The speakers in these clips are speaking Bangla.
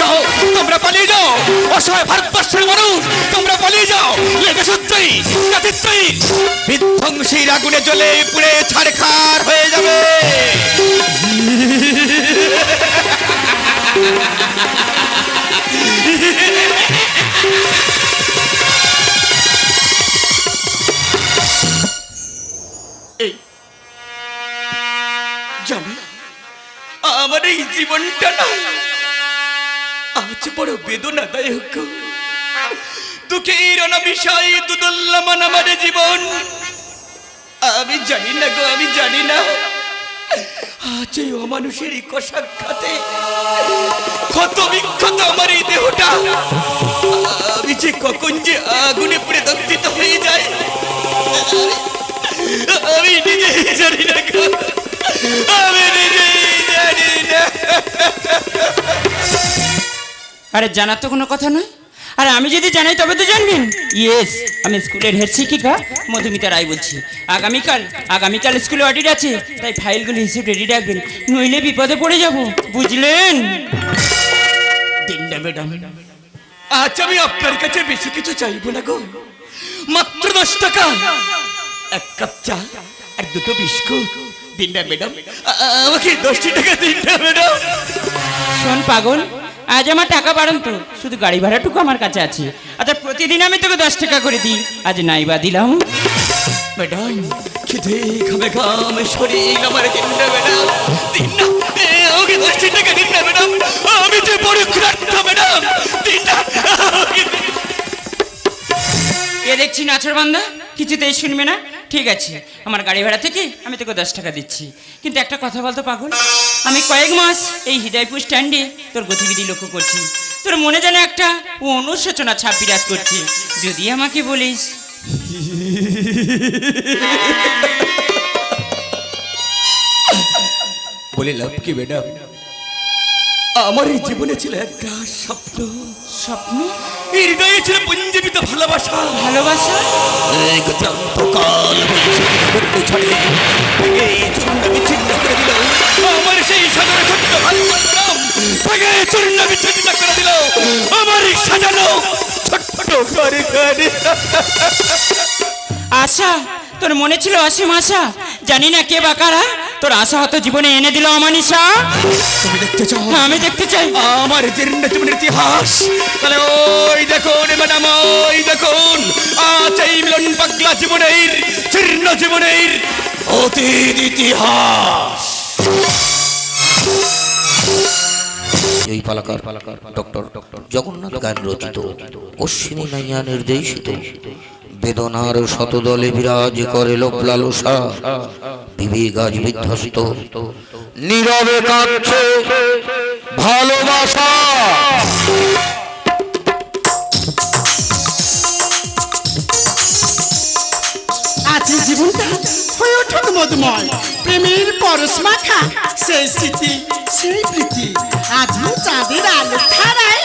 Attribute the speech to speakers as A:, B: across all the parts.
A: যাও, তোমরা পালিয়ে যাও। অসহায় ভারতবর্ষের মানুষ, তোমরা পালিয়ে যাও। লেগে সত্যই জাতিত্বই বিধ্বংসীর আগুনে জ্বলে পুড়ে ছাড়খার হয়ে যাবে। আমার এই জীবনটা না আজ বড় বেদনাদায়ক দুঃখের অনাবিষয় দুদুল্যমান আমার জীবন। আমি জানি না গো, আমি জানি না। আজ এই অমানুষের এই কষাঘাতে ক্ষত বিক্ষত আমার এই দেহটা। আমি যে কখন যে আগুনে পুড়ে দগ্ধিত হয়ে যায় আমি নিজেই জানি না গো। আমি নিজেই জানি না।
B: আরে জানার তো কোনো কথা নয়। আর আমি যদি জানাই তবে তো জানবেন। ইয়েস আমি স্কুলের হেড শিক্ষিকা মধুমিতা রায় বলছি। আগামীকাল আগামীকাল স্কুলে অডিট আছে তাই ফাইলগুলো হিসেবে রেডি রাখবেন। নইলে বিপদে পড়ে যাব বুঝলেন?
A: দিনটা ম্যাডাম আজ আমি আপনার কাছে বেশি কিছু চাইব না গো। মাত্র দশ টাকা। এক কাপ চা আর দুটো বিস্কুট। দিন না ম্যাডাম আমাকে দশটি টাকা দিন না ম্যাডাম।
B: শোন পাগল। আজ আমার টাকা বাড়ান তো শুধু গাড়ি ভাড়াটুকু আমার কাছে আছে। আচ্ছা প্রতিদিন আমি তোকে দশ টাকা করে দিই আজ নাই বা দিলাম।
A: ম্যাডাম খিদে ঘামে ঘামে শরীর আমার দিন না ম্যাডাম। দিন না এ, আমাকে টাকা দিন না ম্যাডাম। আমি যে বড় ক্ষুধার্ত ম্যাডাম দিন না।
B: এ দেখছি নাচর বান্দা? কিছুতেই শুনবে না। ঠিক আছে, আমার গাড়ি ভাড়া থেকে আমি তোকে দশ টাকা দিচ্ছি। কিন্তু একটা কথা বলতো পাগল? আমি কয়েক মাস এই হৃদয়পুর স্ট্যান্ডে তোর গতিবিধি লক্ষ্য করছি। তোর মনে যেন একটা অনুশোচনা ছাপ বিরাজ করছে। যদি আমাকে বলিস।
A: বলে লাভ কি ম্যাডাম আমার এই জীবনে ছিল একটা স্বপ্ন।
B: স্বপ্ন?
A: এই হৃদয়ে ছিল পুঞ্জীবিত ভালোবাসা।
B: ভালোবাসা?
A: এক বিচ্ছিন্ন করে দিল। আমার সেই সাগরে ছোট্ট ভালোবাসাম ভেঙে চূর্ণ বিচ্ছিন্ন করে দিল। আমার এই সাজানো ছোট্ট ঘরে
B: আশা তোর মনে ছিল অসীম আশা? জানি না কে বা কারা। তোর আশা হয়তো জীবনে এনে দিল অমানিসা
A: তুমি দেখতে চাও?
B: আমি দেখতে চাই।
A: আমার জীর্ণ জীবনের ইতিহাস। তাহলে ওই দেখুন ম্যাডাম ওই দেখুন। আজ এই মিলন পাগলা জীবনের জীর্ণ জীবনের অতীত ইতিহাস।
C: এই পালাকার ডক্টর জগন্নাথ গান রচিত অশ্বিনী নাইয়া নির্দেশিত বেদনার শতদলে বিরাজ করে লোক বিবেক আজ বিধ্বস্ত। নীরবে কাঁদছে ভালোবাসা।
D: আজ জীবনটা হয়ে উঠুক মধুময়। প্রেমের পরশ মাখা সেই স্মৃতি সেই প্রীতি। আজ চাঁদের আলো ধারায়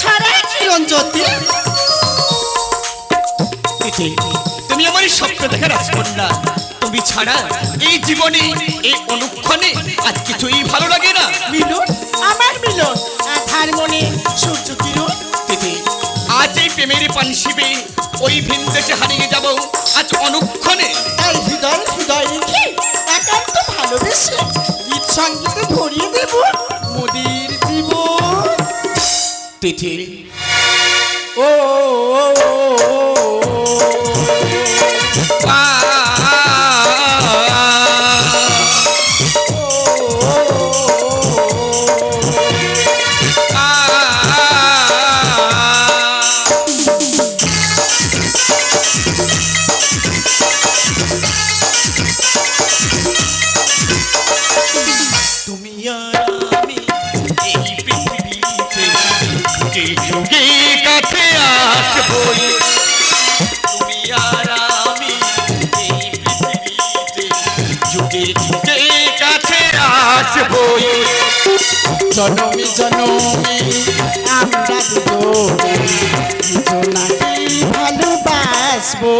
D: ছড়ায় কিরণ জ্যোতি
A: তুমি আমার এই স্বপ্ন দেখার রাজকন্যা। তুমি ছাড়া এই জীবনে এই অনুক্ষণে আজ কিছুই ভালো লাগে না।
D: মিলন আমার মিলন আধার মনে সূর্য কিরণ
A: আজ এই প্রেমের পান শিবে ওই ভিন দেশে হারিয়ে যাব আজ অনুক্ষণে।
D: এই হৃদয় হৃদয় রেখে একান্ত ভালোবেসে গীত সঙ্গীতে ভরিয়ে দেব মোদির জীবন।
A: তিথি আসবই
D: জনমে জনমে আমরা দুজনে দুজনাকে ভালোবাসবো।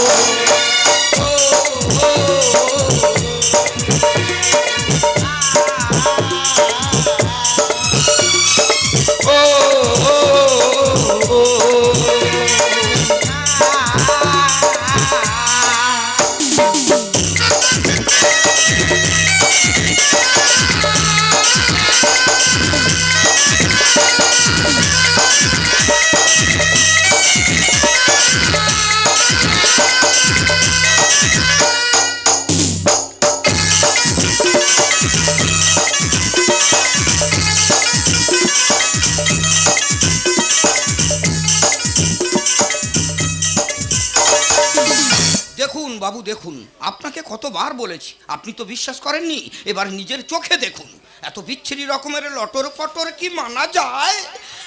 E: দেখুন আপনাকে কতবার বলেছি। আপনি তো বিশ্বাস করেননি এবার নিজের চোখে দেখুন। এত বিচ্ছিরি রকমের লটর পটর কি মানা যায়?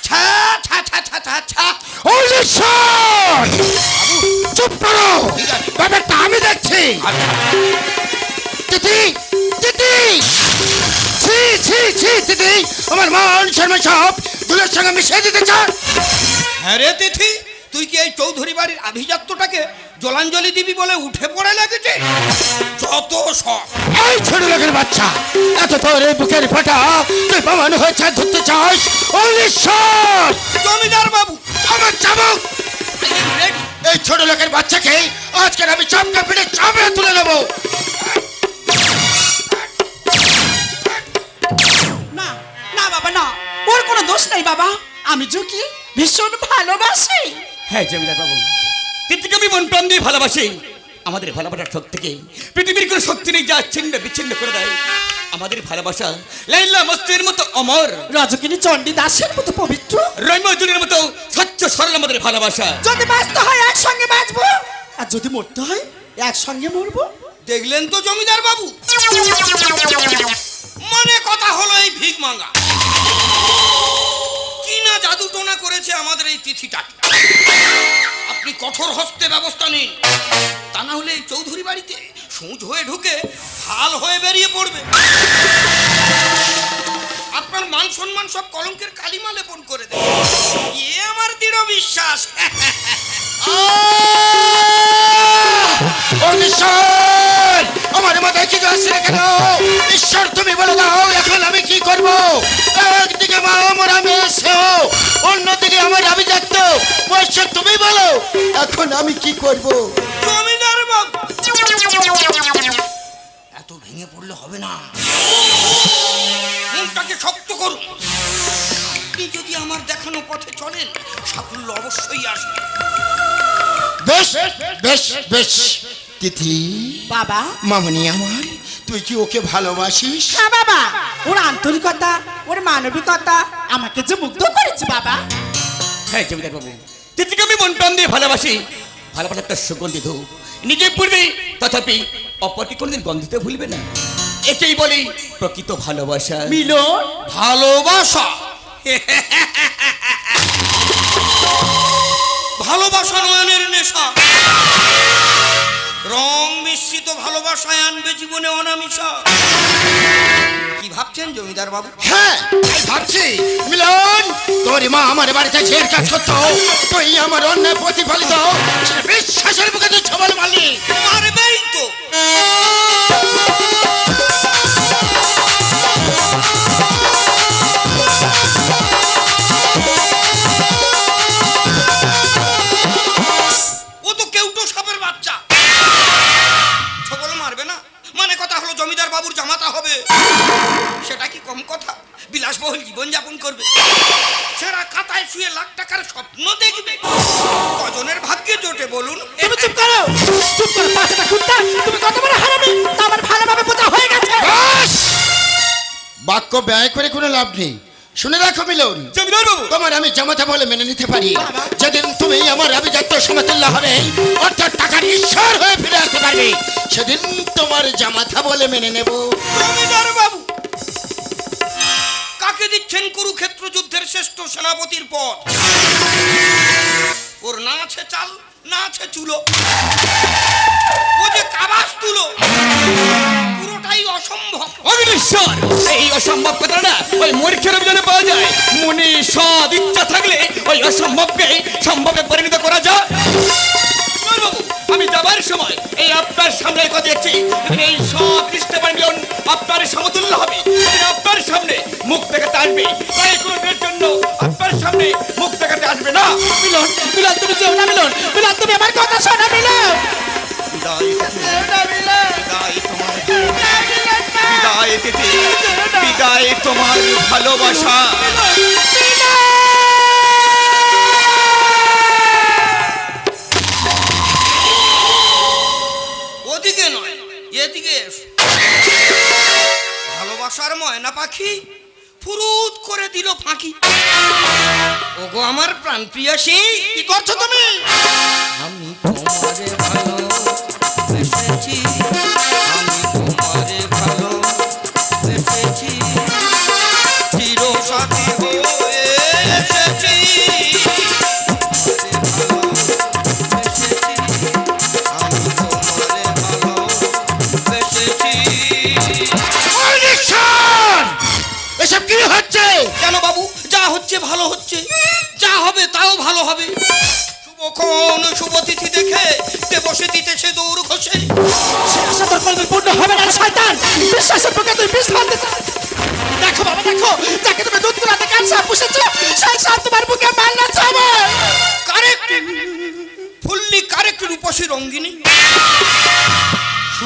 E: ছা ছা ছা ছা ছা ছা
C: চুপ করো!
E: ঠিক
C: ব্যাপারটা আমি দেখছি।
E: আচ্ছা।
C: তিথি তিথি ছি ছি ছি তিথি আমার মান শর্মা সব দুলের সঙ্গে মিশিয়ে দিতে চান
E: হ্যাঁ রে তিথি। তুই কি এই চৌধুরী বাড়ির আভিজাত্যটাকে জলাঞ্জলি দিবি বলে উঠে পড়ে লেগেছে? যত সব।
C: এই ছোট লোকের বাচ্চা এত তোর এই বুকের ফাটা তুই প্রমাণ হয়েছে ধরতে চাস? অলিশ্বর
E: জমিদার বাবু
C: আমার চাবুক! এই ছোট লোকের বাচ্চাকে আজকের আমি চাপকা পিঠে চাপে তুলে নেব
D: না না বাবা না। ওর কোনো দোষ নেই বাবা। আমি যোগী ভীষণ ভালোবাসি।
A: হ্যাঁ জমিদার বাবু তিতিকে আমি মন প্রাণ দিয়ে ভালোবাসি। আমাদের ভালোবাসার শক্তিকে পৃথিবীর কোনো শক্তি নেই যা ছিন্ন বিচ্ছিন্ন করে দেয়। আমাদের ভালোবাসা লাইলা মস্তির মতো অমর।
D: রজকিনী চণ্ডী দাসের মতো পবিত্র।
A: রৈমজুনের মতো স্বচ্ছ সরল আমাদের ভালোবাসা।
D: যদি বাঁচতে হয় একসঙ্গে বাঁচবো। আর যদি মরতে হয় একসঙ্গে মরবো।
E: দেখলেন তো জমিদার বাবু মনে কথা হলো এই ভিক মাঙ্গা। কি জাদু টোনা করেছে আমাদের এই তিথিটা। আপনি কঠোর হস্তে ব্যবস্থা নিন। তা না হলে চৌধুরী বাড়িতে সূচ হয়ে ঢুকে হাল হয়ে বেরিয়ে পড়বে। আপনার মান সম্মান সব কলঙ্কের কালিমা লেপন করে দেবে। এ আমার দৃঢ় বিশ্বাস।
C: আমার মাথায় কি আসছে কেন ঈশ্বর তুমি বলে দাও এখন আমি কি করব? একদিকে মা আমার আমি সেও অন্যদিকে আমার আমি দেখতো। বৈশ্য তুমি বলো এখন আমি কি করব?
E: এত ভেঙে পড়লে হবে না। মনটাকে শক্ত করুন আপনি যদি আমার দেখানো পথে চলেন সাফল্য অবশ্যই আসবে।
C: বেশ বেশ বেশ। তিথি।
D: বাবা।
C: মামনি আমার তুই কি ওকে ভালোবাসিস?
D: হ্যাঁ বাবা ওর আন্তরিকতা ওর মানবিকতা আমাকে যে মুগ্ধ করেছে বাবা।
A: হ্যাঁ জমিদার বাবু তিতিকে আমি মন প্রাণ দিয়ে ভালোবাসি। ভালোবাসা একটা সুগন্ধি ধূপ নিজে পূর্বে তথাপি অপরকে কোনোদিন গন্ধিতে ভুলবে না। একেই বলি প্রকৃত ভালোবাসা।
D: মিলন।
E: ভালোবাসা। ভালোবাসা নয়নের নেশা। রং মিশ্রিত ভালোবাসায় আনবে জীবনে অনামিশা কি ভাবছেন জমিদার বাবু?
C: হ্যাঁ ভাবছি। মিলন তোর মা আমার বাড়িতে ঝের কাজ করতো। তুই আমার অন্যায় প্রতিফলিত। বিশ্বাসের বুকে তুই ছবল মারলি।
E: মারবেই তো। বাবুর জামাতা হবে। সেটা কি কম কথা? বিলাসবহুল জীবনযাপন করবে। সেরা খাতায় শুয়ে লাখ টাকার স্বপ্ন দেখবে। কজনের ভাগ্যে জোটে বলুন
D: তুমি চুপ করো। চুপ করো পাঁচটা কুত্তা তুমি কত বড় হারামি? আমার ভালোভাবে বোঝা হয়ে গেছে!
C: বাক্য ব্যয় করে কোনো লাভ নেই। শুনে রাখো মিলন।
A: জমিদার বাবু
C: তোমার আমি জামাতা বলে মেনে নিতে পারি। যেদিন তুমি আমার আভিজাত্য সমতুল্য হবে অর্থাৎ টাকার ঈশ্বর হয়ে ফিরে আসতে পারবে। সেদিন তোমার জামাতা বলে মেনে নেব।
E: জমিদার বাবু কাকে দিচ্ছেন কুরুক্ষেত্র যুদ্ধের শ্রেষ্ঠ সেনাপতির পদ? ওর না আছে চাল না আছে চুলো। ও যে কাবাস তুলো পুরোটাই অসম্ভব।
A: অবিনেশ্বর এই অসম্ভব ওই মূর্খের অভিযানে পাওয়া যায়? মনে সদ ইচ্ছা থাকলে ওই অসম্ভবকে সম্ভবে পরিণত করা যায়। আমি যাবার সময় এই আপনার সামনে কথা দেখছি এই সব দৃষ্টি আপনার সমতুল্য হবে। আপনার সামনে মুখ দেখাতে আসবে। তাই কোনো দিনের জন্য আপনার সামনে মুখ দেখাতে আসবে না।
D: মিলন মিলন তুমি যেও না মিলন। মিলন তুমি আমার কথা শোনো মিলন।
A: বিদায়
D: না।
A: বিদায় তোমার ভালোবাসা।
E: ওদিকে নয়, এদিকে ভালোবাসার ময়না পাখি ফুরুত করে দিল ফাঁকি। ওগো আমার প্রাণ প্রিয়াসী কি করছ তুমি?
C: আমি তোমারে ভালো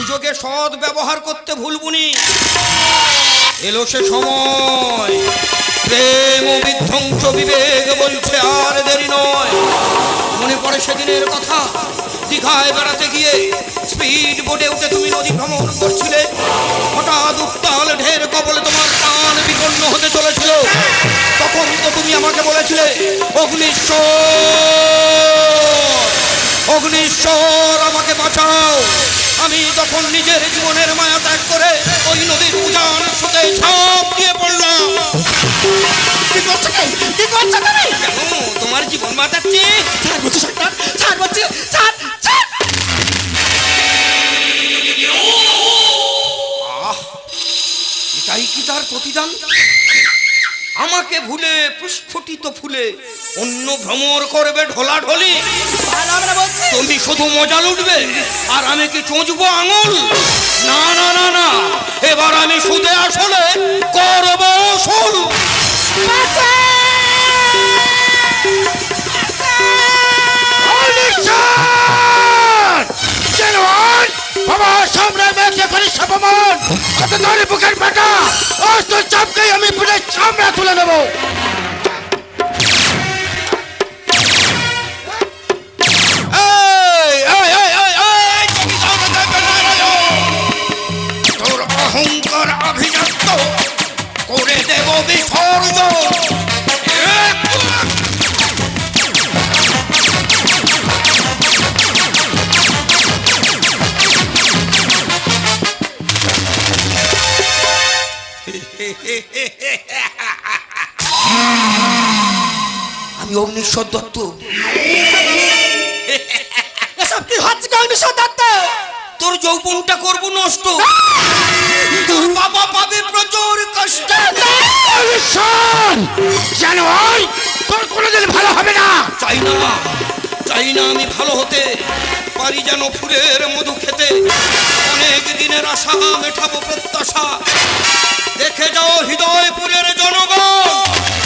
E: সুযোগে সৎ ব্যবহার করতে ভুলবুনি। এলো সে সময়। প্রেম বিধ্বংস বিবেক বলছে আর দেরি নয়। মনে পড়ে সেদিনের কথা। দীঘায় বেড়াতে গিয়ে স্পিড বোটে উঠে তুমি নদী ভ্রমণ করছিলে। হঠাৎ উত্তাল ঢের কবলে তোমার প্রাণ বিপন্ন হতে চলেছিল। তখন তো তুমি আমাকে বলেছিলে, অগ্নিশ্বর! অগ্নিশ্বর, আমাকে বাঁচাও! আমি তখন নিজের জীবনের মায়া ত্যাগ করে ওই নদীর উজান স্রোতে ঝাঁপ দিয়ে পড়লাম।
D: কি করছ কি কি করছ তুমি?
E: কেন তোমার জীবন বাঁচাচ্ছি।
D: ছাড় বলছি শয়তান ছাড় বলছি ছাড় ছাড়।
E: এটাই কি তার প্রতিদান? আমাকে ভুলে পুষ্ফটিত ফুলে অন্য ভ্রমর করবে ঢোলা ঢলি তুমি শুধু মজা লুটবে আর আমি কি চুঁচবো আঙুল? না না না না। এবার আমি সুদে আসলে করব সুল
C: বাবা সামরায় মেয়েকে করি কত ধরে বুকের পাটা ও তোর আমি পুরে চামড়া তুলে নেব
E: অহংকার অভিযুক্ত করে দেব বিসর্জন অগ্নিশ্বর দত্ত।
D: এসব কি হচ্ছে অগ্নিশ্বর দত্ত?
E: তোর যৌবনটা করব নষ্ট। তোর বাবা পাবে প্রচুর কষ্ট।
C: যেন ওই তোর কোনোদিন ভালো হবে না।
E: চাই না চাই না আমি ভালো হতে। পারি যেন ফুলের মধু খেতে। অনেক দিনের আশা মেটাবো প্রত্যাশা। দেখে যাও হৃদয়পুরের জনগণ।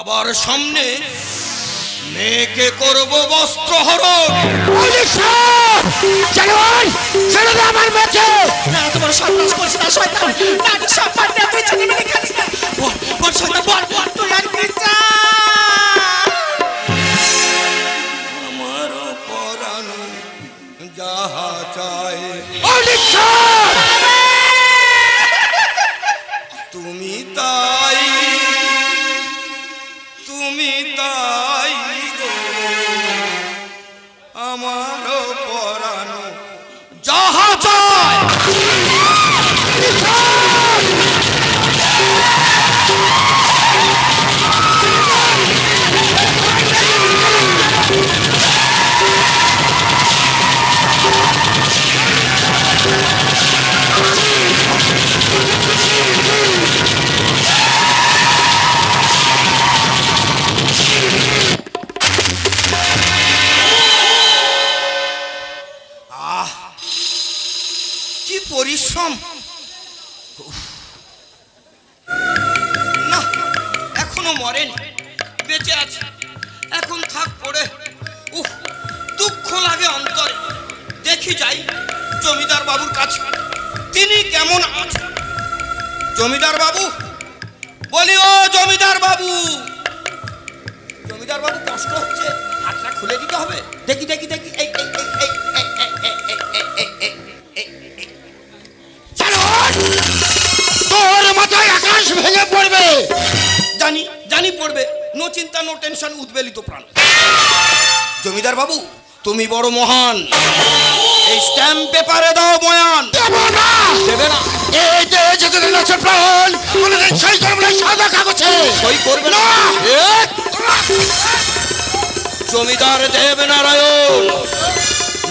E: বাবার সামনে মেয়েকে করব
C: বস্ত্র হরণ। ছেড়ে দে আমার মেয়েকে।
D: না তোমার সন্ত্রাস করছি না শয়তান। না সব পার্টি তুই ছেলে মেয়ে নো
E: চিন্তা নো টেনশন উদ্বেলিত প্রাণ। জমিদার বাবু তুমি বড় মহান। এই স্ট্যাম্প পেপারে দাও বয়ান।
C: দেব না।
E: দেবে না।
C: এই যে যেদিন আছে প্রাণ কোনোদিন সেই করব না সাদা কাগজে।
E: সই করবে না! জমিদার দেবনারায়ণ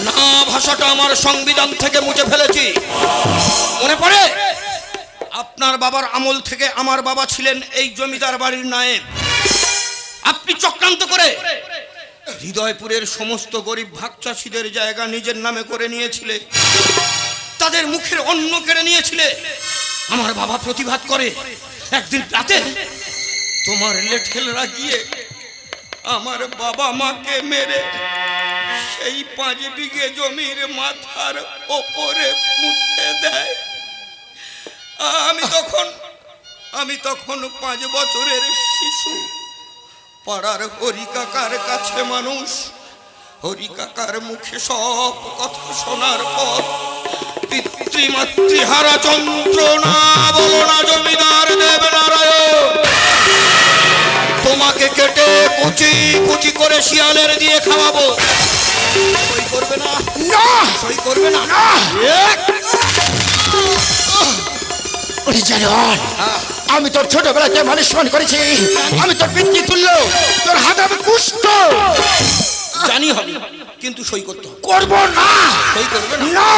E: না ভাষাটা আমার সংবিধান থেকে মুছে ফেলেছি। মনে পড়ে? আপনার আপনার বাবার আমল থেকে আমার বাবা ছিলেন এই জমিদার বাড়ির নায়েব। আপনি চক্রান্ত করে হৃদয়পুরের সমস্ত গরিব ভাগ চাষিদের জায়গা নিজের নামে করে নিয়েছিলে। তাদের মুখের অন্ন কেড়ে নিয়েছিলে। আমার বাবা প্রতিবাদ করে, একদিন রাতে তোমার লেঠেলরা গিয়ে আমার বাবা মাকে মেরে সেই পাঁচ বিঘে জমির মাথার ওপরে পুঁতে দেয়। আমি তখন আমি তখন পাঁচ বছরের শিশু। পাড়ার হরিকাকার কাছে মানুষ হরিকাকার মুখে সব কথা শোনার পর পিতৃমাতৃহারা যন্ত্রণা বলো না জমিদার দেবনারায়ণ। তোমাকে কেটে কুচি কুচি করে শিয়ালের দিয়ে খাওয়াবো। সই করবে না?
C: না!
E: সই করবে না?
C: ওরে জানোয়ার আমি তোর ছোটবেলায় মানুষ মান করেছি। আমি তোর পিতৃ তুল্য তোর হাতে আমি পুষ্ট।
E: জানি হবে কিন্তু সই করতে হবে।
C: করব না।
E: সই করবে না।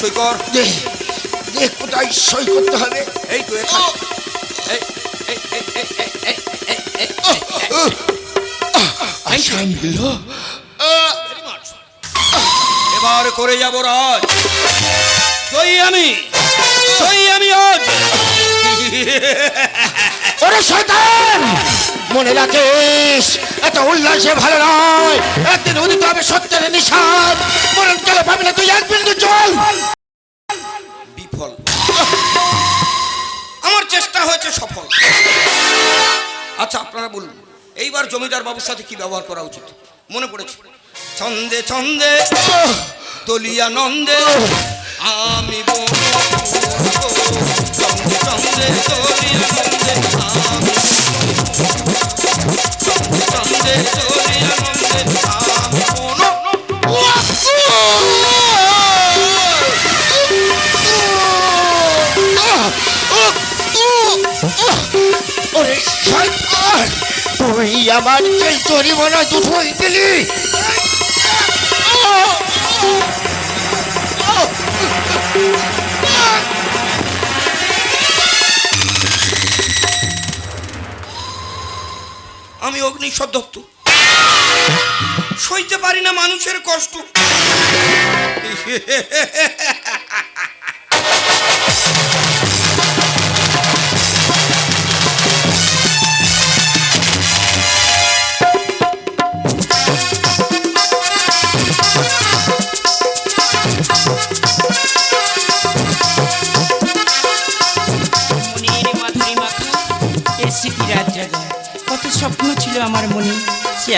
E: সই কর।
C: দে কোথায় সই করতে হবে?
E: এই তো এবার করে যাব রাজ। সই আমি সই আমি আজ।
C: ওরে শয়তান মনে রাখিস এত উল্লাসে ভালো নয় একদিন উদিত হবে সত্যের নিশান। মরণ কালে পাবি না তুই? এক বিন্দু জল।
E: বিফল। আমার চেষ্টা হয়েছে সফল। আচ্ছা আপনারা বলুন এইবার জমিদার বাবুর সাথে কি ব্যবহার করা উচিত? মনে পড়েছে। ছন্দে ছন্দে দলিয়া নন্দে আমি চন্দ্রে চলি আনন্দে আমি চন্দ্রে চলি আনন্দে আমি
C: ওরে শয়তান তুই আমার সেই জরিমানা দুটোই দিলি Oh!
E: আমি অগ্নিসদত্ত সইতে পারি না মানুষের কষ্ট।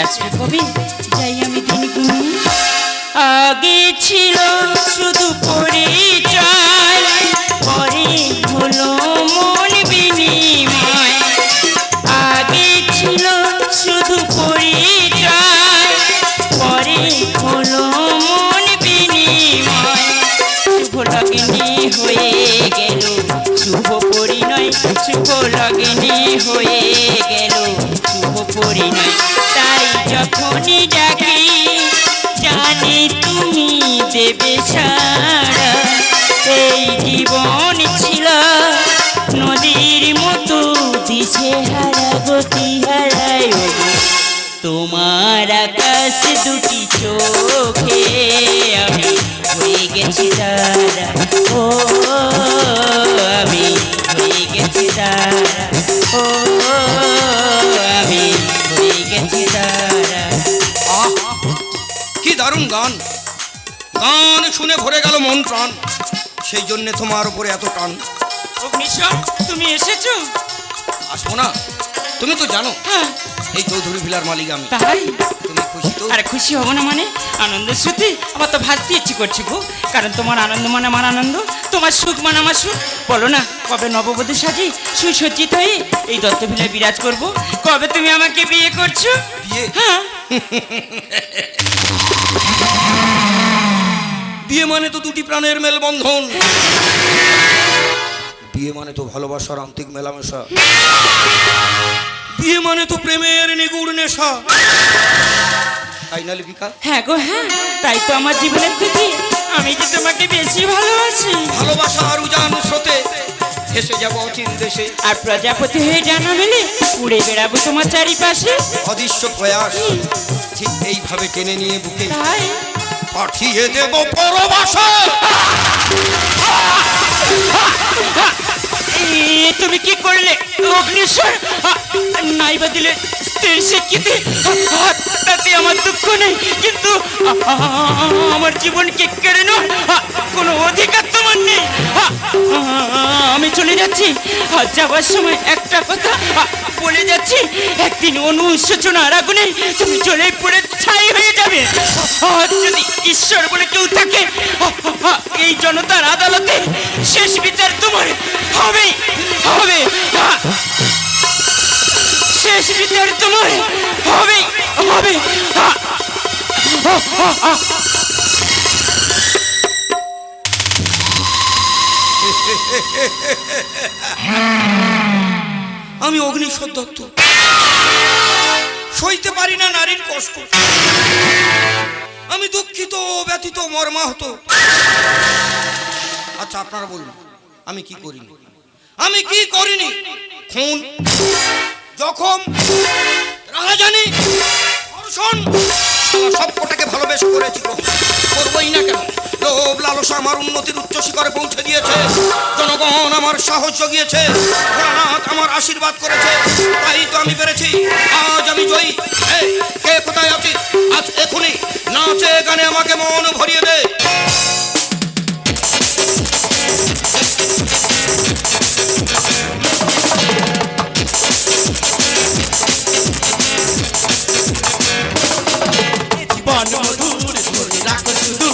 B: আসবে কবে? ছাড়া এই জীবন ছিল নদীর মতো দিশে হারা তোমার আকাশ দুটি চোখে আমি হয়ে গেছি দাঁড়া ও, আমি হয়ে গেছি ও, আমি হয়ে গেছি
E: আহ, কি দারুণ গান। গান শুনে ভরে গেল মন প্রাণ। সেই জন্যে তোমার উপরে এত টান।
B: অগ্নিশ্বর তুমি এসেছ?
E: আসব না? তুমি তো জানো
B: হ্যাঁ।
E: এই চৌধুরী ভিলার মালিক আমি।
B: তাই?
E: তুমি খুশি তো?
B: আরে খুশি হব না মানে? আনন্দ শ্রুতি আমার তো ভাবতে ইচ্ছে করছি গো। কারণ তোমার আনন্দ মানে আমার আনন্দ তোমার সুখ মানে আমার সুখ। বলো না কবে নববধূ সাজি সুসজ্জিত হয়ে এই দত্ত দত্তভিলায় বিরাজ করব? কবে তুমি আমাকে বিয়ে করছ?
E: বিয়ে?
B: হ্যাঁ।
E: বিয়ে মানে তো দুটি প্রাণের মেলবন্ধন। বিয়ে মানে তো ভালোবাসার আন্তিক মেলামেশা। বিয়ে মানে তো প্রেমের নিগুড় নেশা। তাই না লিপিকা
B: হ্যাঁ গো হ্যাঁ তাই তো আমার জীবনের আমি আমি কি তোমাকে বেশি ভালোবাসি?
E: ভালোবাসা আর উজান স্রোতে এসে যাব অচিন দেশে।
B: আর প্রজাপতি হয়ে জানা মেলে উড়ে বেড়াবো তোমার চারিপাশে।
E: অদৃশ্য প্রয়াস ঠিক এইভাবে টেনে নিয়ে বুকে।
B: তাই
E: পাঠিয়ে দেব পরবাসে।
B: তুমি কি করলে? অগ্নিশ্বর নাইবা দিলে স্ত্রীর স্বীকৃতি তাতে আমার দুঃখ নেই, কিন্তু আমার জীবনকে কেড়ে নাও কোনো অধিকার তোমার নেই। আমি চলে যাচ্ছি, আর যাওয়ার সময় একটা কথা বলে যাচ্ছি, একদিন অনুশোচনার আগুনে তুমি চলে পড়ে ছাই হয়ে যাবে। যদি ঈশ্বর বলে কেউ থাকে, এই জনতার আদালতে শেষ বিচার তোমার হবে হবে। শেষ বিচার তোমার হবে হবে।
E: আমি অগ্নিশ্বর দত্ত। সইতে পারি না নারীর কষ্ট। আমি দুঃখিত, ব্যথিত, মর্মাহত। আচ্ছা আপনারা বলুন, আমি কি করিনি? আমি কি করিনি? খুন? জখম রাজানি ধর্ষণ সব কটাকে ভালোবেসে করেছি। করবই না কেন? লোভ, লালসা আমার উন্নতির উচ্চ শিখরে পৌঁছে দিয়েছে। জনগণ আমার সাহস জগিয়েছে। ভোলানাথ আমার আশীর্বাদ করেছে। তাই তো আমি পেরেছি। আজ আমি জয়ী। কে কোথায় আছিস আজ এখনই নাচে গানে আমাকে মন ভরিয়ে দে।
D: মধুর ধরে রাখো শুধু।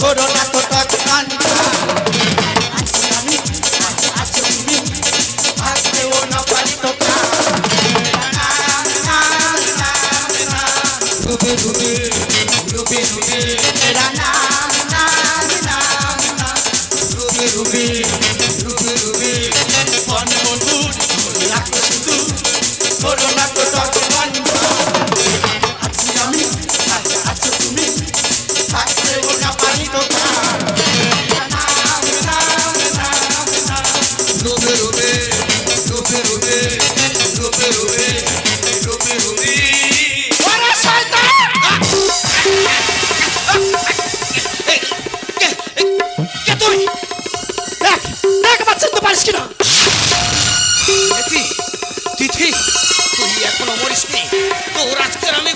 D: করো না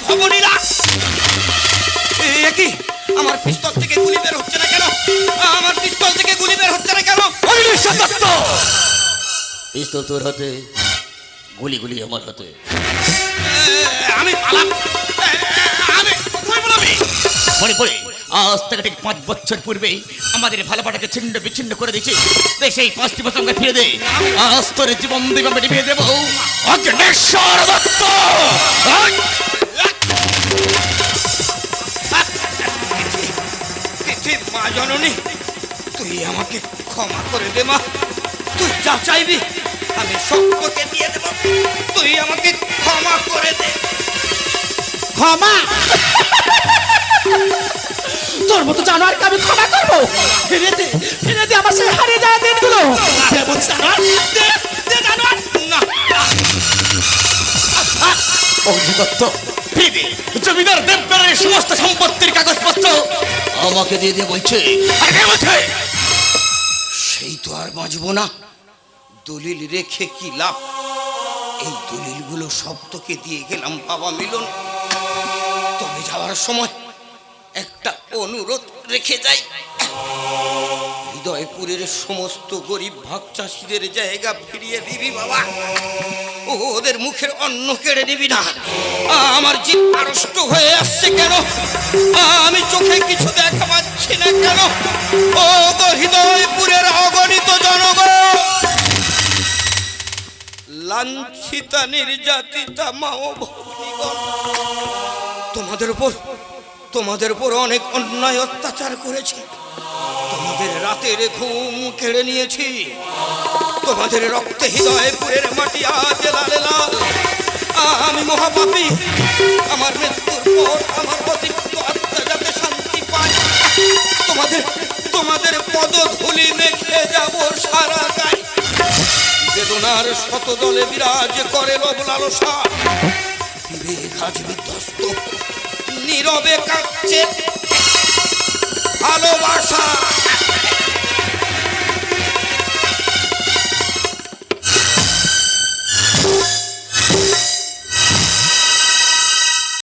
E: আজকের আমি ভবনি না কি? আমার পিস্তল থেকে গুলি বের হচ্ছে না কেন? আমার পিস্তল থেকে গুলি বের হচ্ছে না কেন?
A: পিস্তল তোর হাতে গুলি গুলি আমার হাতে।
E: আমি পালাম। আমি কোথায় পালাবি?
A: মনে পড়ে আজ থেকে ঠিক পাঁচ বছর পূর্বেই আমাদের ভালোবাটাকে ছিন্ন বিচ্ছিন্ন করে দিয়েছি। সেই পাঁচটি বছর আমাকে ফিরে দে। আজ তোর জীবন দিব আমি নিভিয়ে দেবো। অগ্নেশ্বর দত্ত!
E: মা জননী তুই আমাকে ক্ষমা করে দে মা। তুই যা চাইবি আমি সত্যকে দিয়ে দেব। তুই আমাকে ক্ষমা করে দে।
F: ক্ষমা? তোর মতো জানোয়ারকে আমি ক্ষমা করব? ফিরে দে ফিরে দে আমার সেই হারিয়ে যাওয়া দিনগুলো। জানোয়ার দে দে জানোয়ার।
E: না
A: অগ্নি দত্ত জমিদার দেবগড়ের সমস্ত সম্পত্তির কাগজপত্র আমাকে দিয়ে দিয়ে বলছে। আর কে বলছে?
E: সেই তো আর বাঁচবো না। দলিল রেখে কি লাভ? এই দলিলগুলো সব তোকে দিয়ে গেলাম, বাবা মিলন। তবে যাওয়ার সময় একটা অনুরোধ রেখে যাই। হৃদয়পুরের সমস্ত গরিব ভাগ চাষিদের জায়গা ফিরিয়ে দিবি বাবা। ওদের মুখের অন্ন কেড়ে নিবি না। আমার জীব আড়ষ্ট হয়ে আসছে কেন? আমি চোখে কিছু দেখা পাচ্ছি না কেন? ও গো হৃদয়পুরের অগণিত জনগণ! লাঞ্ছিতা, নির্যাতিতা মা ও তোমাদের উপর তোমাদের উপর অনেক অন্যায় অত্যাচার করেছি। রাতের ঘুম কেড়ে নিয়েছি। তোমাদের রক্তে হৃদয় পুরের মাটি আজ লালে লাল। আমি মহাপাপী। আমার মৃত্যুর পর আমার অতিরিক্ত আত্মা যাতে শান্তি পায়। তোমাদের তোমাদের পদধুলি মেখে যাব সারা গায়ে। বেদনার শত দলে বিরাজ করে লব লালসা। বিবেক বিধ্বস্ত। নীরবে কাঁদছে ভালোবাসা।